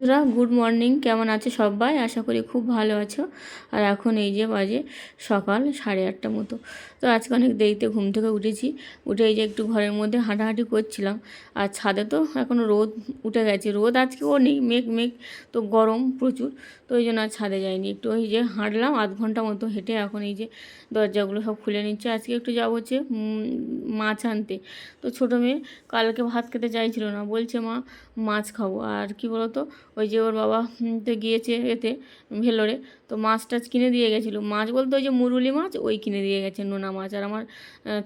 বন্ধুরা good morning কেমন আছে সবাই? আশা করি খুব ভালো আছো। আর এখন এই যে বাজে সকাল সাড়ে আটটা মতো। তো আজকে অনেক দেরিতে ঘুম থেকে উঠেছি। উঠে এই যে একটু ঘরের মধ্যে হাঁটাহাঁটি করছিলাম। আর ছাদে তো এখন রোদ উঠে গেছে। রোদ আজকেও নেই, মেঘ মেঘ। তো গরম প্রচুর। তো ওই জন্য আর ছাদে যাইনি। একটু ওই যে হাঁটলাম আধ ঘণ্টা মতো হেঁটে এখন এই যে দরজাগুলো সব খুলে নিচ্ছে। আজকে একটু যাব হচ্ছে মাছ আনতে। তো ছোটো মেয়ে কালকে ভাত খেতে চাইছিল না। বলছে, মা, মাছ খাব। আর কি বলতো? ওই যে ওর বাবা তো গিয়েছে এতে ভেলোরে। তো মাছ টাছ কিনে দিয়ে গেছিল। মাছ বলতে ওই যে মুরুলি মাছ, ওই কিনে দিয়ে গেছে নোনা মাছ। আর আমার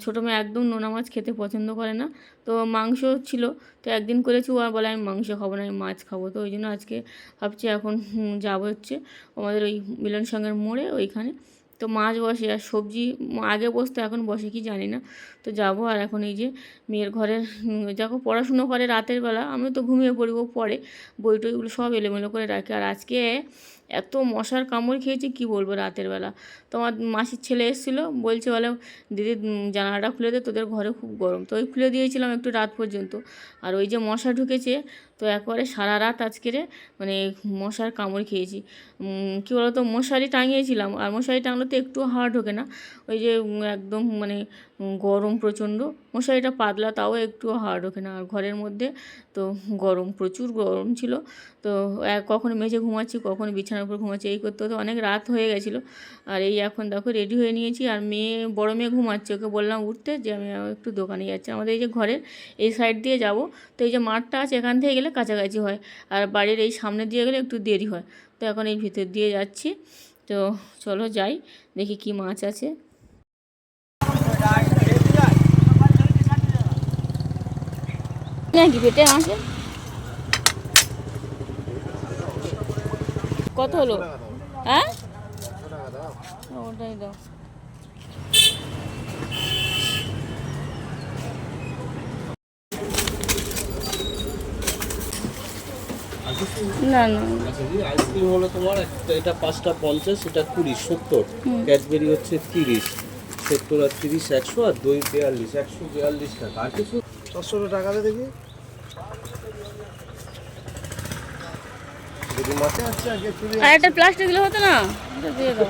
ছোটো মেয়ে একদম নোনা মাছ খেতে পছন্দ করে না। তো মাংস ছিল, তো একদিন করেছি, ও বলে, আমি মাংস খাব না, আমি মাছ খাব। তো ওই জন্য আজকে ভাবছি এখন যাব হচ্ছে। আমাদের ওই মিলন সঙ্গের মোড়ে ওইখানে। তো মাছ বসে, আর সবজি আগে বসতো, এখন বসে, কি জানি না। তো যাব, আর এখন এই যে মেয়ের ঘরের যাকে পড়াশুনো করে রাতের বেলা আমি তো ঘুমিয়ে পড়ি, ও পড়ে বই টইগুলো সব এলোমেলো করে রাখি। আর আজকে এত মশার কামড় খেয়েছি, কি বলব রাতের বেলা। তো আমার মাসির ছেলে এসেছিল, বলছে বলে, দিদি জানালাটা খুলে দে, তোদের ঘরে খুব গরম। তো ওই খুলে দিয়েছিলাম একটু রাত পর্যন্ত। আর ওই যে মশা ঢুকেছে, তো একবারে সারা রাত আজকেরে মানে মশার কামড় খেয়েছি। কী বলতো, মশারি টাঙিয়েছিলাম। আর মশারি টাঙলে তো একটু হাওয়া ঢোকে না। ওই যে একদম মানে গরম প্রচণ্ড। মশারিটা পাতলা, তাও একটু হার্ড ঢোকে না। আর ঘরের মধ্যে তো গরম, প্রচুর গরম ছিল। তো কখনো মেঝে ঘুমাচ্ছি, কখনো বিছানার উপর ঘুমাচ্ছি, এই করতে হতে অনেক রাত হয়ে গেছিল। আর এই এখন দেখো রেডি হয়ে নিয়েছি। আর মেয়ে, বড় মেয়ে ঘুমাচ্ছে। ওকে বললাম, উঠতে, যে আমি একটু দোকানে যাচ্ছি। আমাদের এই যে ঘরের এই সাইড দিয়ে যাব, তো এই যে মাঠটা আছে, এখান থেকে গেলে কাছাকাছি হয়। আর বাড়ির এই সামনে দিয়ে গেলে একটু দেরি হয়। তো এখন এই ভিতর দিয়ে যাচ্ছি। তো চলো যাই, দেখি কি মাছ আছে। নাকি পেটে আছে কত হলো? হ্যাঁ? ওটাই দাও। না না। আচ্ছা আইসক্রিম হলো তোমার এটা পাঁচটা পঞ্চাশ এটা কুড়ি সত্তর। ক্যাডবেরি হচ্ছে তিরিশ সত্তর আর তিরিশ একশো আর দই বিয়াল্লিশ একশো বিয়াল্লিশ টাকা। আর কিছু চারশো টাকা দেখি। যদি মাছে আছে আগে চুরি আর একটা প্লাস্টিক দিলে হতো না। দিয়ে দাও।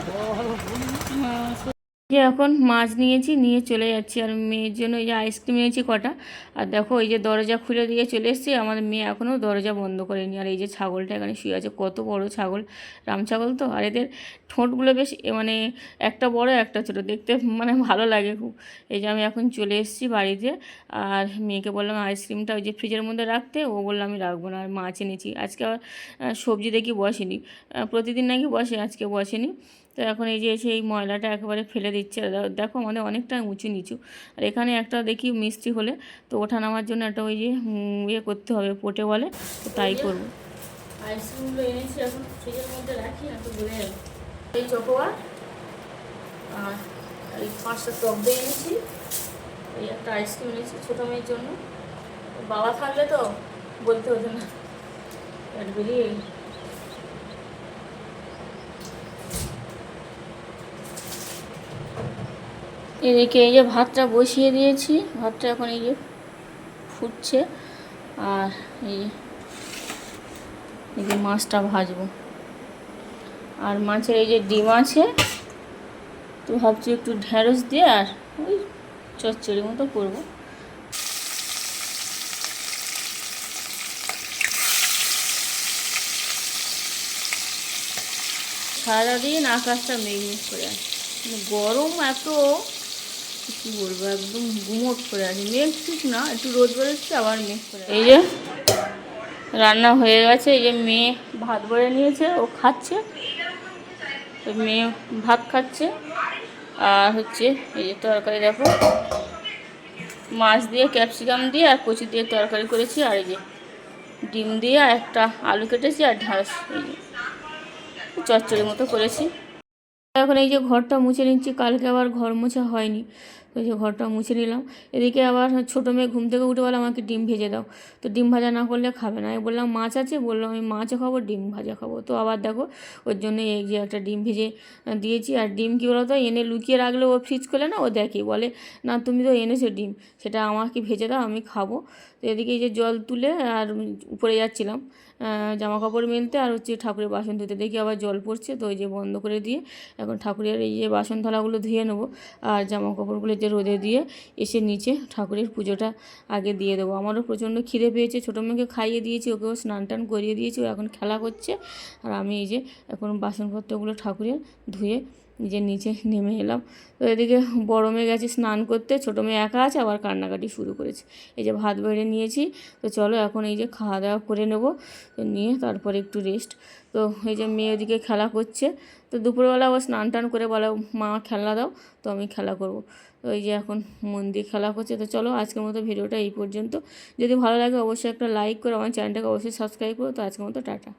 হ্যাঁ, যে এখন মাছ নিয়েছি, নিয়ে চলে যাচ্ছি। আর মেয়ের জন্য এই যে আইসক্রিম নিয়েছি কটা। আর দেখো এই যে দরজা খুলে দিয়ে চলে এসেছি। আমাদের মেয়ে এখনও দরজা বন্ধ করেনি। আর এই যে ছাগলটা এখানে শুয়ে আছে, কত বড় ছাগল। রাম ছাগল তো। আর এদের ঠোঁটগুলো বেশ মানে একটা বড়, একটা ছোট। দেখতে মানে ভালো লাগে খুব। এই যে আমি এখন চলে এসেছি বাড়িতে। আর মেয়েকে বললাম আইসক্রিমটা ওই যে ফ্রিজের মধ্যে রাখতে। ও বলল আমি রাখব না, আর মাছ এনেছি। আজকে আবার সবজি দেখি বসেনি। প্রতিদিন নাকি বসে, আজকে বসেনি। তো এখন এই যে এসে এই ময়লাটা একেবারে ফেলে দিচ্ছে। আর দেখো আমাদের অনেকটা উঁচু নিচু। আর এখানে একটা দেখি মিস্ত্রি হলে তো ওঠা নামার জন্য একটা ওই যে ইয়ে করতে হবে পোটে বলে। তো তাই করব। আইসক্রিমগুলো এনেছি এখন ফ্রিজের মধ্যে রাখি একটু বলে এই চকোয়া আর। এই পাঁচটা টক দই এনেছি এই একটা আইসক্রিম এনেছি ছোটো মেয়ের জন্য। বাবা থাকলে তো বলতে হতো না। ক্যাডবেরি এদিকে এই যে ভাতটা বসিয়ে দিয়েছি। ভাতটা এখন এই যে ফুটছে। আর এই যে এই যে মাছটা ভাজবো। আর মাছের এই যে ডিম আছে, তো ভাবছি একটু ঢ্যাঁড়স দিয়ে আর ওই চচ্চড়ি মতো করব। সারাদিন আকাশটা মেঘমেঘ করে আছে। মানে গরম এত কি বলব একদম গুমট করে আছে। মেঘ ঠিক না, একটু রোদ বেরোচ্ছে, আবার মেঘ করে এই যে রান্না হয়ে গেছে, এই যে মেয়ে ভাত বেড়ে নিয়েছে, ও খাচ্ছে। মেয়ে ভাত খাচ্ছে। আর হচ্ছে এই যে তরকারি দেখো। মাছ দিয়ে ক্যাপসিকাম দিয়ে আর কচি দিয়ে তরকারি করেছি। আর এই যে ডিম দিয়ে একটা আলু কেটেছি আর ঢ্যাঁড়স এই যে চচ্চড়ি মতো করেছি। এখন এই যে ঘরটা মুছে নিচ্ছি, কালকে আবার ঘর মোছা হয়নি। ওই যে ঘরটা মুছে নিলাম। এদিকে আবার ছোটো মেয়ে ঘুম থেকে উঠে বলে, আমাকে ডিম ভেজে দাও। তো ডিম ভাজা না করলে খাবে না। আমি বললাম, মাছ আছে? বললাম আমি মাছও খাব, ডিম ভাজা খাব। তো আবার দেখো, ওর জন্য এই যে একটা ডিম ভেজে দিয়েছি। আর ডিম কী বলতো, এনে লুকিয়ে রাখলে ও ফ্রিজ করলে না, ও দেখে। বলে, না, তুমি তো এনেছো ডিম, সেটা আমাকে ভেজে দাও, আমি খাব। তো এদিকে এই যে জল তুলে আর উপরে যাচ্ছিলাম। জামা কাপড় মেলতে আর হচ্ছে ঠাকুরের বাসন ধুতে। দেখি আবার জল পড়ছে, তো ওই যে বন্ধ করে দিয়ে এখন ঠাকুরের এই যে বাসন থালাগুলো ধুয়ে নেব আর জামা কাপড়গুলো যে রোদে দিয়ে এসে নিচে ঠাকুরের পুজোটা আগে দিয়ে দেবো। আমারও প্রচণ্ড খিদে পেয়েছে, ছোটো মেয়েকে খাইয়ে দিয়েছি, ওকেও স্নান টান করিয়ে দিয়েছি, ও এখন খেলা করছে। আর আমি এই যে এখন বাসনপত্রগুলো ঠাকুরের ধুয়ে যে নিচে নেমে এলাম। তো এদিকে বড় মেয়ে গেছে স্নান করতে, ছোটো মেয়ে একা আছে, আবার কান্নাকাটি শুরু করেছে। এই যে ভাত বেড়ে নিয়েছি, তো চলো এখন এই যে খাওয়া দাওয়া করে নেব, তো নিয়ে তারপরে একটু রেস্ট তো এই যে মেয়ে ওদিকে খেলা করছে, তো দুপুরবেলা আবার স্নান টান করে বলে, মা খেলা দাও, তো আমি খেলা করব। তো এই যে এখন মন দিয়ে খেলা করছে, তো চলো আজকের মতো ভিডিওটা এই পর্যন্ত। যদি ভালো লাগে অবশ্যই একটা লাইক করে আমার চ্যানেলটাকে অবশ্যই সাবস্ক্রাইব করো। তো আজকের মতো টাটা।